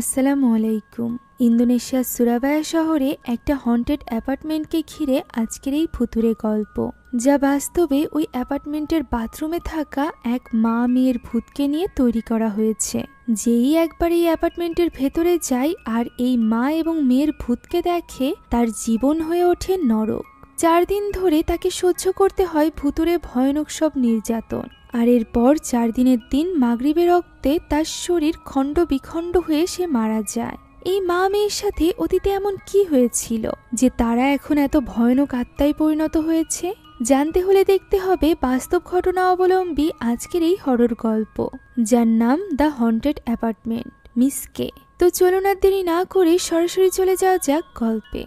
আসসালামু আলাইকুম। ইন্দোনেশিয়ার সুরাবায়া শহরে একটা হন্টেড অ্যাপার্টমেন্টকে ঘিরে আজকের এই ফুতুরে গল্প, যা বাস্তবে ওই অ্যাপার্টমেন্টের বাথরুমে থাকা এক মা মেয়ের ভূতকে নিয়ে তৈরি করা হয়েছে। যেই একবার এই অ্যাপার্টমেন্টের ভেতরে যায় আর এই মা এবং মেয়ের ভূতকে দেখে, তার জীবন হয়ে ওঠে নরক। চার দিন ধরে তাকে সহ্য করতে হয় ভুতুরে ভয়ানক সব নির্যাতন। আর এরপর চার দিনের দিন মাগরিবের রক্তে তার শরীর খণ্ড বিখণ্ড হয়ে সে মারা যায়। এই মা মেয়ের সাথে অতীতে এমন কি হয়েছিল যে তারা এখন এত ভয়ানক আত্মায় পরিণত হয়েছে? জানতে হলে দেখতে হবে বাস্তব ঘটনা অবলম্বী আজকের এই হরর গল্প, যার নাম দ্য হন্টেড অ্যাপার্টমেন্ট মিসকে তো চলুন আর দেরি না করে সরাসরি চলে যাওয়া যাক গল্পে।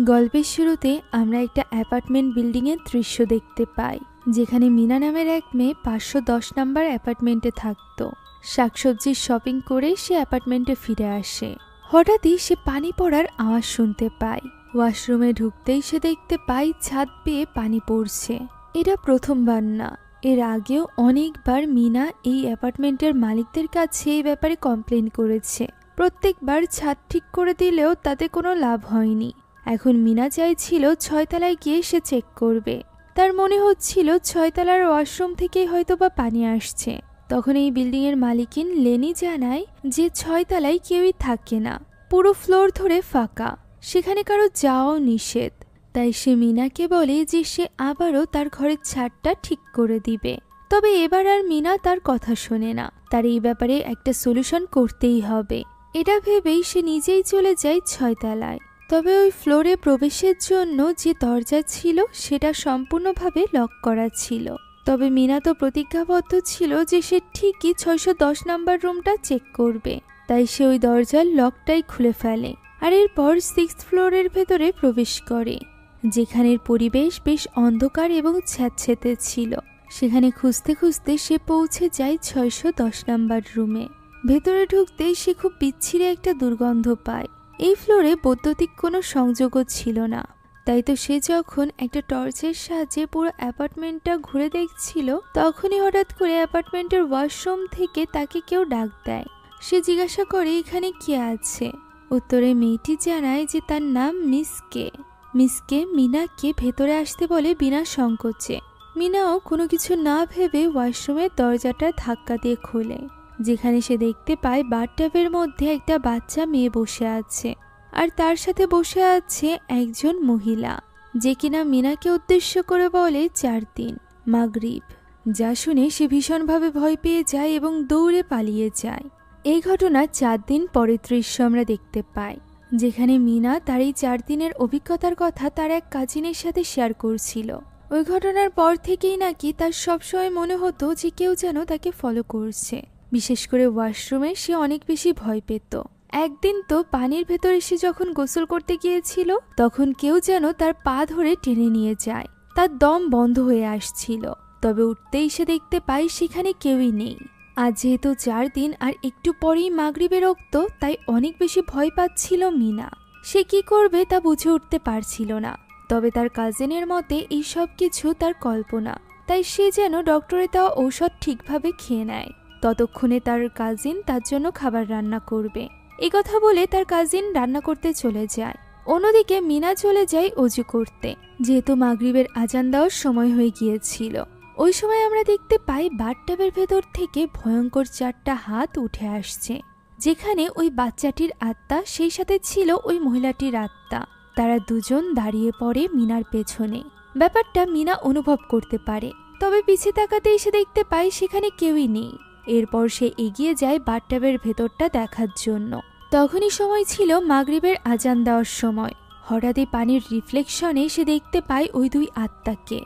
গল্পের শুরুতে আমরা একটা অ্যাপার্টমেন্ট বিল্ডিংয়ের দৃশ্য দেখতে পাই। যেখানে মিনা নামের এক মেয়ে পাঁচশো দশ নম্বর অ্যাপার্টমেন্টে থাকতো। শাকসবজির শপিং করে সে অ্যাপার্টমেন্টে ফিরে আসে। হঠাৎই সে পানি পড়ার আওয়াজ শুনতে পায়। ওয়াশরুমে ঢুকতেই সে দেখতে পায় ছাদ পেয়ে পানি পড়ছে। এটা প্রথমবার না। এর আগেও অনেকবার মিনা এই অ্যাপার্টমেন্টের মালিকদের কাছে এই ব্যাপারে কমপ্লেন করেছে। প্রত্যেকবার ছাদ ঠিক করে দিলেও তাতে কোনো লাভ হয়নি। এখন মিনা চাইছিল ছয়তলায় গিয়ে সে চেক করবে। তার মনে হচ্ছিল ছয়তলার ওয়াশরুম থেকেই হয়তোবা পানি আসছে। তখন এই বিল্ডিংয়ের মালিকিন লেনি জানায় যে ছয়তলায় কেউই থাকে না। পুরো ফ্লোর ধরে ফাঁকা। সেখানে কারও যাওয়াও নিষেধ। তাই সে মিনাকে বলে যে সে আবারও তার ঘরের ছাদটা ঠিক করে দিবে। তবে এবার আর মিনা তার কথা শোনে না। তার এই ব্যাপারে একটা সলিউশন করতেই হবে। এটা ভেবেই সে নিজেই চলে যায় ছয়তলায়। তবে ওই ফ্লোরে প্রবেশের জন্য যে দরজা ছিল, সেটা সম্পূর্ণভাবে লক করা ছিল। তবে মিনা তো প্রতিজ্ঞাবদ্ধ ছিল যে সে ঠিকই ছয়শো দশ নম্বর রুমটা চেক করবে। তাই সে ওই দরজার লকটাই খুলে ফেলে আর এরপর সিক্স ফ্লোরের ভেতরে প্রবেশ করে, যেখানের পরিবেশ বেশ অন্ধকার এবং ছ্যাঁতছেতে ছিল। সেখানে খুঁজতে খুঁজতে সে পৌঁছে যায় ছয়শো দশ নম্বর রুমে। ভেতরে ঢুকতেই সে খুব বিচ্ছিরে একটা দুর্গন্ধ পায়। এই ফ্লোরে বৈদ্যুতিক কোনো সংযোগও ছিল না। তাই তো সে যখন একটা টর্চের সাহায্যে পুরো অ্যাপার্টমেন্টটা ঘুরে দেখছিল, তখনই হঠাৎ করে অ্যাপার্টমেন্টের ওয়াশরুম থেকে তাকে কেউ ডাক দেয়। সে জিজ্ঞাসা করে, এখানে কে আছে? উত্তরে মেয়েটি জানায় যে তার নাম মিসকে। মিসকে মিনাকে ভেতরে আসতে বলে বিনা সংকোচে। মিনাও কোনো কিছু না ভেবে ওয়াশরুমের দরজাটা ধাক্কা দিয়ে খোলে। যেখানে সে দেখতে পায় বাথটাবের মধ্যে একটা বাচ্চা মেয়ে বসে আছে। আর তার সাথে বসে আছে একজন মহিলা, যে কিনা মিনাকে উদ্দেশ্য করে বলে চার দিন, মাগরিব, যা শুনে সে ভীষণভাবে ভয় পেয়ে যায় এবং দৌড়ে পালিয়ে যায়। এই ঘটনা চার দিন পরের দৃশ্য আমরা দেখতে পাই, যেখানে মিনা তার এই চার দিনের অভিজ্ঞতার কথা তার এক কাজিনের সাথে শেয়ার করছিল। ওই ঘটনার পর থেকেই নাকি তার সবসময় মনে হতো যে কেউ যেন তাকে ফলো করছে। বিশেষ করে ওয়াশরুমে সে অনেক বেশি ভয় পেত। একদিন তো পানির ভেতরে সে যখন গোসল করতে গিয়েছিল, তখন কেউ যেন তার পা ধরে টেনে নিয়ে যায়। তার দম বন্ধ হয়ে আসছিল। তবে উঠতেই সে দেখতে পায় সেখানে কেউই নেই। আজ যেহেতু চার দিন আর একটু পরেই মাগরিবে রক্ত, তাই অনেক বেশি ভয় পাচ্ছিল মিনা। সে কি করবে তা বুঝে উঠতে পারছিল না। তবে তার কাজিনের মতে এই সব কিছু তার কল্পনা। তাই সে যেন ডক্টরে দেওয়া ঔষধ ঠিকভাবে খেয়ে নেয়। ততক্ষণে তার কাজিন তার জন্য খাবার রান্না করবে। এ কথা বলে তার কাজিন রান্না করতে চলে যায়। অন্যদিকে মিনা চলে যায় অজু করতে। যেহেতু মাগরিবের আজান দেওয়ার সময় হয়ে গিয়েছিল। ওই সময় আমরা দেখতে পাই বাথটাবের ভেতর থেকে ভয়ঙ্কর চারটা হাত উঠে আসছে। যেখানে ওই বাচ্চাটির আত্মা, সেই সাথে ছিল ওই মহিলাটির আত্মা। তারা দুজন দাঁড়িয়ে পড়ে মিনার পেছনে। ব্যাপারটা মিনা অনুভব করতে পারে। তবে পিছিয়ে তাকাতেই এসে দেখতে পায় সেখানে কেউই নেই। এরপর সে এগিয়ে যায় বাথটাবের ভেতরটা দেখার জন্য। তখনই সময় ছিল মাগরিবের আজান দেওয়ার সময়। হঠাৎই পানির রিফ্লেকশনে সে দেখতে পায় ওই দুই আত্মাকে,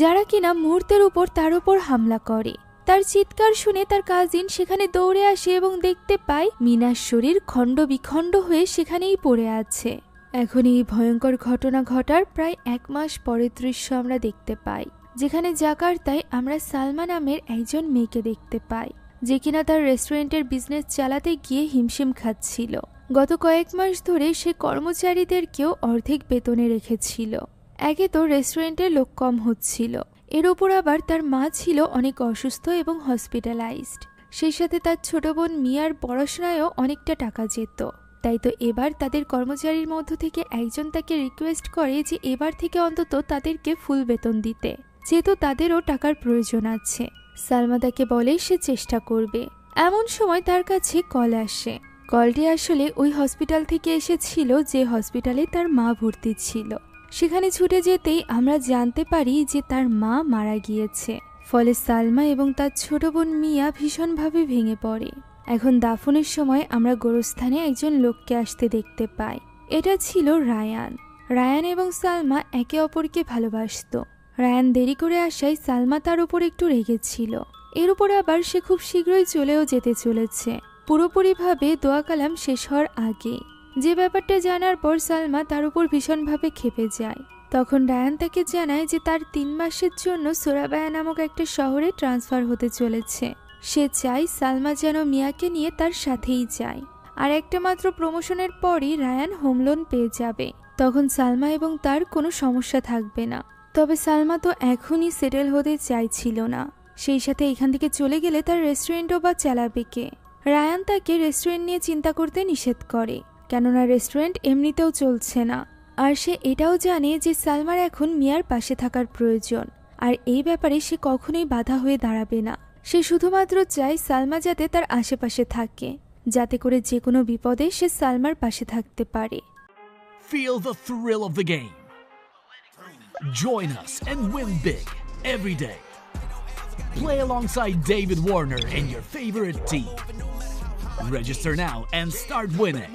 যারা কিনা মুহূর্তের উপর তার উপর হামলা করে। তার চিৎকার শুনে তার কাজিন সেখানে দৌড়ে আসে এবং দেখতে পায় মিনার শরীর খণ্ড বিখণ্ড হয়ে সেখানেই পড়ে আছে। এখন এই ভয়ঙ্কর ঘটনা ঘটার প্রায় এক মাস পরের দৃশ্য আমরা দেখতে পাই, যেখানে জাকার্তায় আমরা সালমা নামের একজন মেয়েকে দেখতে পাই। যে কিনা তার রেস্টুরেন্টের বিজনেস চালাতে গিয়ে হিমশিম খাচ্ছিল। গত কয়েক মাস ধরে সে কর্মচারীদেরকেও অর্ধেক বেতনে রেখেছিল। একে তো রেস্টুরেন্টের লোক কম হচ্ছিল। এর ওপর আবার তার মা ছিল অনেক অসুস্থ এবং হসপিটালাইজড। সেই সাথে তার ছোট বোন মিয়ার পড়াশোনায়ও অনেকটা টাকা যেত। তাই তো এবার তাদের কর্মচারীর মধ্য থেকে একজন তাকে রিকোয়েস্ট করে যে এবার থেকে অন্তত তাদেরকে ফুল বেতন দিতে। যেহেতু তাদেরও টাকার প্রয়োজন আছে। সালমা তাকে বলে সে চেষ্টা করবে। এমন সময় তার কাছে কল আসে। কলটি আসলে ওই হসপিটাল থেকে এসেছিল যে হসপিটালে তার মা ভর্তি ছিল। সেখানে ছুটে যেতেই আমরা জানতে পারি যে তার মা মারা গিয়েছে। ফলে সালমা এবং তার ছোট বোন মিয়া ভীষণভাবে ভেঙে পড়ে। এখন দাফনের সময় আমরা গোরস্থানে একজন লোককে আসতে দেখতে পাই। এটা ছিল রায়ান। রায়ান এবং সালমা একে অপরকে ভালোবাসত। রায়ান দেরি করে আসায় সালমা তার উপর একটু রেগেছিল এর উপর আবার সে খুব শীঘ্রই চলেও যেতে চলেছে। পুরোপুরিভাবে দোয়া কালাম শেষ হওয়ার আগে। যে ব্যাপারটা জানার পর সালমা তার উপর ভীষণভাবে খেপে যায়। তখন রায়ান তাকে জানায় যে তার তিন মাসের জন্য সোরাবায়া নামক একটা শহরে ট্রান্সফার হতে চলেছে। সে চায় সালমা যেন মিয়াকে নিয়ে তার সাথেই যায়। আর একটা মাত্র প্রমোশনের পরই রায়ান হোম লোন পেয়ে যাবে। তখন সালমা এবং তার কোনো সমস্যা থাকবে না। তবে সালমা তো এখনই সেটেল হতে চাইছিল না। সেই সাথে এখান থেকে চলে গেলে তার রেস্টুরেন্টও বা চালাবে কে? রায়ান তাকে রেস্টুরেন্ট নিয়ে চিন্তা করতে নিষেধ করে, কেননা রেস্টুরেন্ট এমনিতেও চলছে না। আর সে এটাও জানে যে সালমার এখন মিয়ার পাশে থাকার প্রয়োজন, আর এই ব্যাপারে সে কখনোই বাধা হয়ে দাঁড়াবে না। সে শুধুমাত্র চায় সালমা যাতে তার আশেপাশে থাকে, যাতে করে যে কোনো বিপদে সে সালমার পাশে থাকতে পারে। Feel the thrill of the game. Join us and win big every day. Play alongside David Warner and your favorite team. Register now and start winning.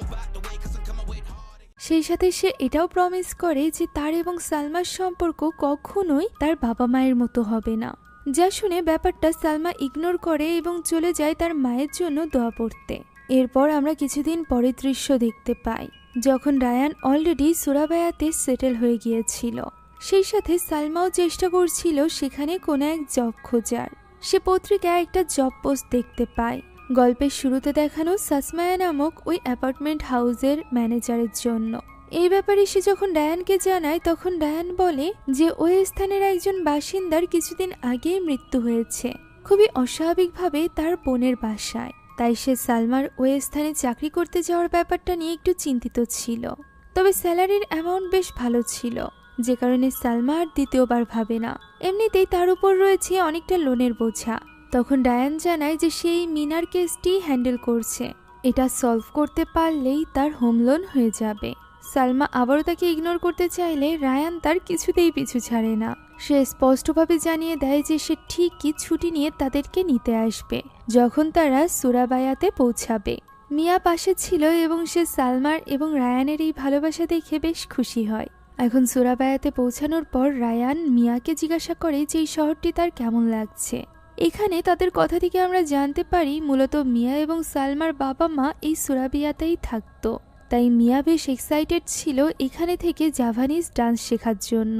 সেই সাথে সে এটাও প্রমিস করে যে তার এবং সালমার সম্পর্ক কখনোই তার বাবা মায়ের মতো হবে না যা শুনে ব্যাপারটা সালমা ইগনোর করে এবং চলে যায় তার মায়ের জন্য দোয়া পড়তে এরপর আমরা কিছুদিন পরের দৃশ্য দেখতে পাই, যখন রায়ান অলরেডি সুরাবায়াতে সেটেল হয়ে গিয়েছিল সেই সাথে সালমাও চেষ্টা করছিল সেখানে কোনো এক জব খোঁজার। সে পত্রিকায় একটা জব পোস্ট দেখতে পায়। গল্পের শুরুতে দেখানো সাসমায়া নামক ওই অ্যাপার্টমেন্ট হাউসের ম্যানেজারের জন্য। এই ব্যাপারে সে যখন ডায়ানকে জানায়, তখন ডায়ান বলে যে ওই স্থানের একজন বাসিন্দার কিছুদিন আগেই মৃত্যু হয়েছে। খুবই অস্বাভাবিকভাবে তার বোনের বাসায়। তাই সে সালমার ওই স্থানে চাকরি করতে যাওয়ার ব্যাপারটা নিয়ে একটু চিন্তিত ছিল। তবে স্যালারির অ্যামাউন্ট বেশ ভালো ছিল। যে কারণে সালমা আর দ্বিতীয়বার ভাবে না। এমনিতেই তার উপর রয়েছে অনেকটা লোনের বোঝা। তখন ডায়ান জানায় যে সেই মিনার কেসটি হ্যান্ডেল করছে। এটা সলভ করতে পারলেই তার হোম লোন হয়ে যাবে। সালমা আবারও তাকে ইগনোর করতে চাইলে রায়ান তার কিছুতেই পিছু ছাড়ে না। সে স্পষ্টভাবে জানিয়ে দেয় যে সে ঠিকই ছুটি নিয়ে তাদেরকে নিতে আসবে, যখন তারা সুরাবায়াতে পৌঁছাবে। মিয়া পাশে ছিল এবং সে সালমার এবং রায়ানের এই ভালোবাসা দেখে বেশ খুশি হয়। এখন সুরাবায়াতে পৌঁছানোর পর রায়ান মিয়াকে জিজ্ঞাসা করে যে এই শহরটি তার কেমন লাগছে। এখানে তাদের কথা থেকে আমরা জানতে পারি মূলত মিয়া এবং সালমার বাবা মা এই সুরাবিয়াতেই থাকতো। তাই মিয়া বেশ এক্সাইটেড ছিল এখানে থেকে জাভানিজ ডান্স শেখার জন্য।